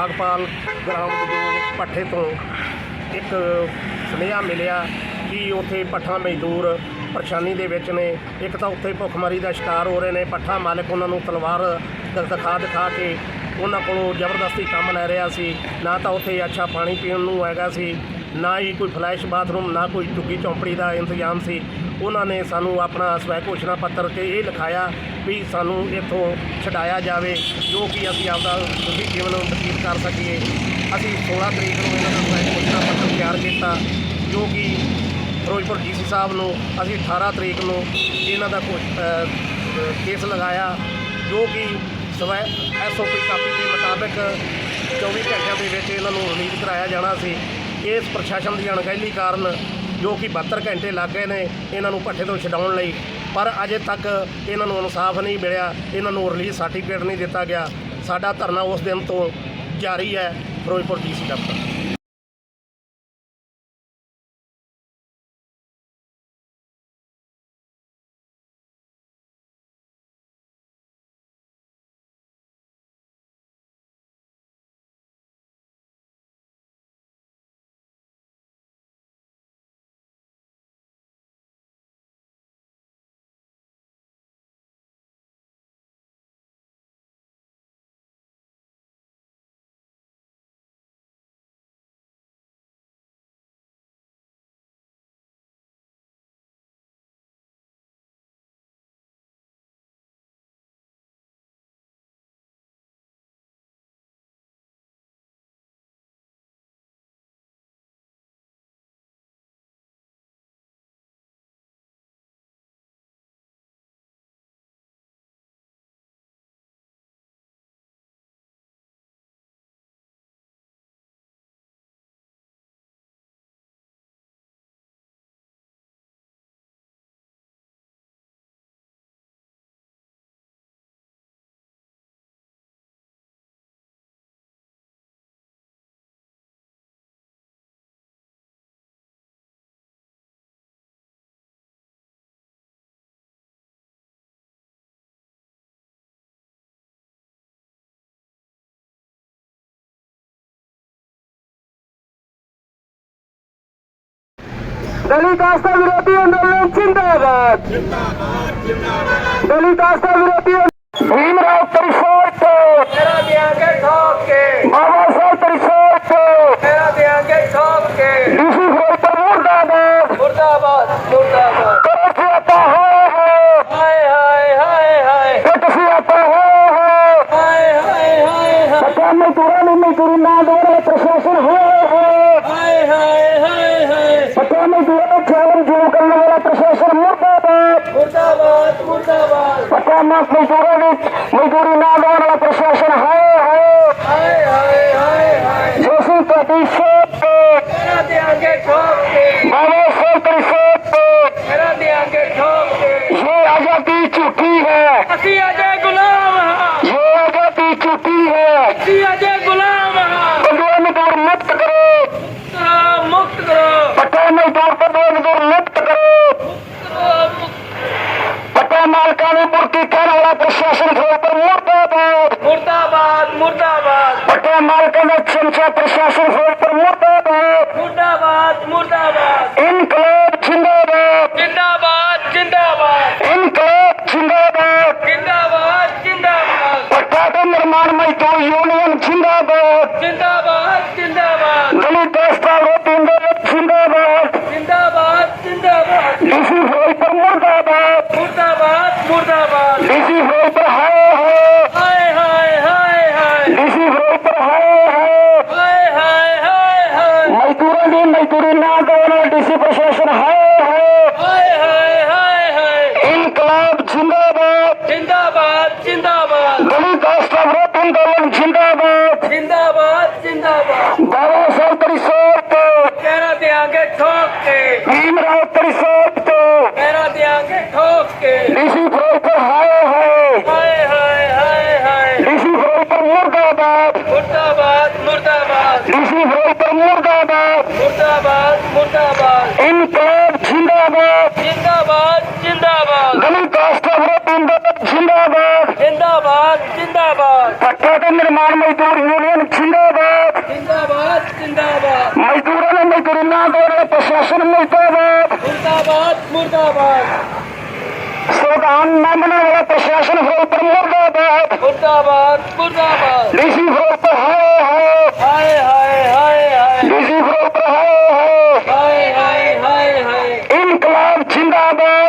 Nagpal gram ਉਦਯੋਗ ਪੱਠੇ ਤੋਂ ਇੱਕ ਸੁਨੇਹਾ ਮਿਲਿਆ ਕਿ ਉੱਥੇ ਪੱਠਾ ਮਜ਼ਦੂਰ ਪਰੇਸ਼ਾਨੀ ਦੇ ਵਿੱਚ ਨੇ। ਇੱਕ ਤਾਂ ਉੱਥੇ ਭੁੱਖਮਰੀ ਦਾ ਸ਼ਿਕਾਰ ਹੋ ਰਹੇ ਨੇ। ਪੱਠਾ ਮਾਲਕ ਉਹਨਾਂ ਨੂੰ ਤਲਵਾਰ ਦ- ਦਿਖਾ ਦਿਖਾ ਕੇ ਉਹਨਾਂ ਕੋਲੋਂ ਜ਼ਬਰਦਸਤੀ ਕੰਮ ਲੈ ਰਿਹਾ ਸੀ। ਨਾ ਤਾਂ ਉੱਥੇ ਅੱਛਾ ਪਾਣੀ ਪੀਣ ਨੂੰ ਹੈਗਾ ਸੀ। ਨਾ ਹੀ ਕੋਈ ਫਲੈਸ਼ ਬਾਥਰੂਮ ਨਾ ਕੋਈ ਝੁੱਗੀ ਚੌਂਪੜੀ ਦਾ ਇੰਤਜ਼ਾਮ ਸੀ। ਉਹਨਾਂ ਨੇ ਸਾਨੂੰ ਆਪਣਾ ਸਵੈ ਘੋਸ਼ਣਾ ਪੱਤਰ 'ਤੇ ਇਹ ਲਿਖਾਇਆ ਵੀ ਸਾਨੂੰ ਇੱਥੋਂ ਛਡਾਇਆ ਜਾਵੇ ਜੋ ਕਿ ਅਸੀਂ ਆਪਦਾ ਸੁਖੀ ਜੀਵਨ ਬਤੀਤ ਕਰ ਸਕੀਏ। ਅਸੀਂ 16 ਤਰੀਕ ਨੂੰ ਇਹਨਾਂ ਦਾ ਸਵੈ ਘੋਸ਼ਣਾ ਪੱਤਰ ਤਿਆਰ ਕੀਤਾ ਜੋ ਕਿ ਫਿਰੋਜ਼ਪੁਰ ਡੀਸੀ ਸਾਹਿਬ ਨੂੰ ਅਸੀਂ 18 ਤਰੀਕ ਨੂੰ ਇਹਨਾਂ ਦਾ ਕੁਛ, ਕੇਸ ਲਗਾਇਆ ਜੋ ਕਿ ਸਵੈ ਐਸਓਪੀ ਕਾਪੀ ਦੇ ਮੁਤਾਬਕ 24 ਘੰਟਿਆਂ ਦੇ ਵਿੱਚ ਇਹਨਾਂ ਨੂੰ ਰਿਲੀਜ਼ ਕਰਾਇਆ ਜਾਣਾ ਸੀ। ਇਸ ਪ੍ਰਸ਼ਾਸਨ ਦੀ ਅਣਗਹਿਲੀ ਕਾਰਨ ਜੋ ਕਿ 72 ਘੰਟੇ ਲੱਗ ਗਏ ਨੇ ਇਹਨਾਂ ਨੂੰ ਭੱਠੇ ਤੋਂ ਛਡਾਉਣ ਲਈ, ਪਰ ਅਜੇ ਤੱਕ ਇਹਨਾਂ ਨੂੰ ਇਨਸਾਫ ਨਹੀਂ ਮਿਲਿਆ, ਇਹਨਾਂ ਨੂੰ ਰਿਲੀਜ਼ ਸਰਟੀਫਿਕੇਟ ਨਹੀਂ ਦਿੱਤਾ ਗਿਆ। ਸਾਡਾ ਧਰਨਾ ਉਸ ਦਿਨ ਤੋਂ ਜਾਰੀ ਹੈ, ਫਿਰੋਜ਼ਪੁਰ ਡੀਸੀ ਦਫ਼ਤਰ। देंगे ठोक के बाबा साहब परिषद को तेरा देंगे ठोक के डीसी फिरोजपुर मुर्दाबाद मुर्दाबाद मुर्दाबाद कुछ आता है हाय हाय हाय हाय कुछ आता है हाय हाय हाय हाय पता नहीं तुरा नहीं नहीं तुरी ना दो रहे प्रशासन है ਹਾਏ ਹਾਏ ਹਾਏ। ਪਟਾਮੀ ਦੀ ਨੂੰ ਖਿਆਲ ਜੂ ਕਰਨ ਵਾਲਾ ਪ੍ਰਸ਼ਾਸਨ ਮੁਰਦਾਬਾਦ। ਮੁਰਦਾਬਾਦ ਮੁਰਦਾਬਾਦ। ਪਟਾਮਾ ਮਜ਼ਦੂਰਾਂ ਵਿੱਚ ਮਜ਼ਦੂਰੀ ਨਾ ਦੇਣ ਵਾਲਾ ਪ੍ਰਸ਼ਾਸਨ ਹਾਏ ਹਾਏ। ਹਾਏ ਹਾਏ ਹਾਏ ਹਾਏ। ਜੋਸੀ ਪਾਟੀ ਸੇਬ ਤੇ ਕਰਾ ਦੇਾਂਗੇ ਠੋਕ ਤੇ ਬਾਬਾ ਸੇਬ ਤੇ ਸੇਬ ਤੇ ਕਰਾ ਦੇਾਂਗੇ ਠੋਕ ਤੇ ਇਹ ਆਜ਼ਾਦੀ ਝੂਠੀ ਹੈ। ਅਸੀਂ ਆਜ਼ਾਦ ਲੋਕਾਂ ਨੂੰ ਮੁਰਤੀ ਕਹਿਣ ਵਾਲਾ ਪ੍ਰਸ਼ਾਸਨ ਫਿਰੋਜ਼ਪੁਰ ਮੁਰਦਾਬਾਦ। ਮੁਰਦਾਬਾਦ ਮੁਰਦਾਬਾਦ। ਪੱਟੇ ਮਾਲਕਾਂ ਦਾ ਚਮਚਾ ਪ੍ਰਸ਼ਾਸਨ ਫਿਰੋਜ਼ਪੁਰ ਮੁਰਦਾਬਾਦ। ਮੁਰਦਾਬਾਦ ਮੁਰਦਾਬਾਦ। ਇਨਕਲਾਬ हुई पर हाय हाय हाय हाय हाय लिखी हुई पर हाय हाय हाय हाय हाय मजदूरों की मजदूरी ना देना डीसी प्रशासन हाय हाय हाय हाय हाय इनकलाब जिंदाबाद जिंदाबाद जिंदाबाद दलित राष्ट्र व्रत आंदोलन जिंदाबाद जिंदाबाद जिंदाबाद बाबा साहब तेरी सौंप तो कहना देंगे ठोक के भीमराव तेरी सौंप तो कहना देंगे ठोक के डीसी पर हाय डीसी फिरोजपुर मुर्दाबाद मुर्दाबाद मुर्दाबाद इनकलाब जिंदाबाद जिंदाबाद जिंदाबाद दलित राष्ट्र विरोध जिंदाबाद जिंदाबाद जिंदाबाद पट्टा का निर्माण मजदूर यूनियन जिंदाबाद जिंदाबाद जिंदाबाद मजदूरों ने मजदूरी ना दे रहे प्रशासन मुर्दाबाद मुर्दाबाद मुर्दाबाद संविधान न बनाने वाला प्रशासन फिरोजपुर मुर्दाबाद मुर्दाबाद मुर्दाबाद डीसी फिरोजपुर हाय हाय हाय हाय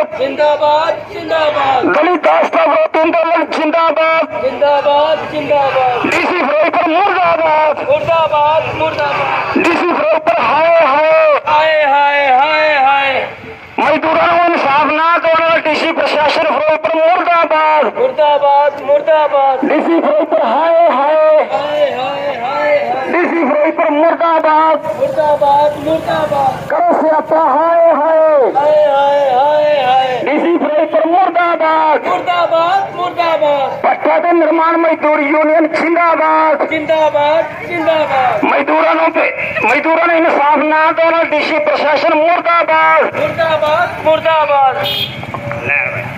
ਜਿੰਦਾਬਾਦ ਜਿੰਦਾਬਾਦ। ਜਿੰਦਾਬਾਦ ਦਲਿਤ ਆਸਥਾ ਵਿਰੋਧੀ ਅੰਦੋਲਨ ਜਿੰਦਾਬਾਦ। ਜਿੰਦਾਬਾਦ ਜਿੰਦਾਬਾਦ। ਡੀਸੀ ਫਿਰੋਜ਼ਪੁਰ ਮੁਰਦਾਬਾਦ। ਮੁਰਦਾਬਾਦ ਮੁਰਦਾਬਾਦ। ਡੀਸੀ ਫਿਰੋਜ਼ਪੁਰ ਹਾਏ ਹਾਏ। ਹਾਏ ਹਾਏ ਹਾਏ ਹਾਏ। ਮਜ਼ਦੂਰਾਂ ਨੂੰ ਇਨਸਾਫ ਨਾ ਵਾਲਾ ਡੀਸੀ ਪ੍ਰਸ਼ਾਸਨ ਫਿਰੋਜ਼ਪੁਰ ਮੁਰਦਾਬਾਦ। ਮੁਰਦਾਬਾਦ ਮੁਰਦਾਬਾਦ। ਡੀਸੀ ਫਿਰੋਜ਼ਪੁਰ ਹਾਏ। ਹਾਏ ਹਾਏ ਹਾਏ ਹਾਏ। ਡੀਸੀ ਫਿਰੋਜ਼ਪੁਰ ਮੁਰਦਾਬਾਦ। ਮੁਰਦਾਬਾਦ ਮੁਰਦਾਬਾਦ। ਸਿਆਪਾ ਹਾਏ ਹਾਏ। ਹਾਏ ਹਾਏ ਹਾਏ ਹਾਏ। ਡੀਸੀ ਫਿਰੋਜ਼ਪੁਰ ਮੁਰਦਾਬਾਦ। ਮੁਰਦਾਬਾਦ ਮੁਰਦਾਬਾਦ। ਪੱਠਾ ਤੇ ਨਿਰਮਾਣ ਮਜ਼ਦੂਰ ਯੂਨੀਅਨ ਜਿੰਦਾਬਾਦ। ਜਿੰਦਾਬਾਦ ਜਿੰਦਾਬਾਦ। ਮਜ਼ਦੂਰਾਂ ਨੂੰ ਮਜ਼ਦੂਰਾਂ ਨੂੰ ਇਨਸਾਫ ਨਾ ਦੇਣ ਡੀਸੀ ਪ੍ਰਸ਼ਾਸਨ ਮੁਰਦਾਬਾਦ। ਮੁਰਦਾਬਾਦ ਮੁਰਦਾਬਾਦ। ਲੈ।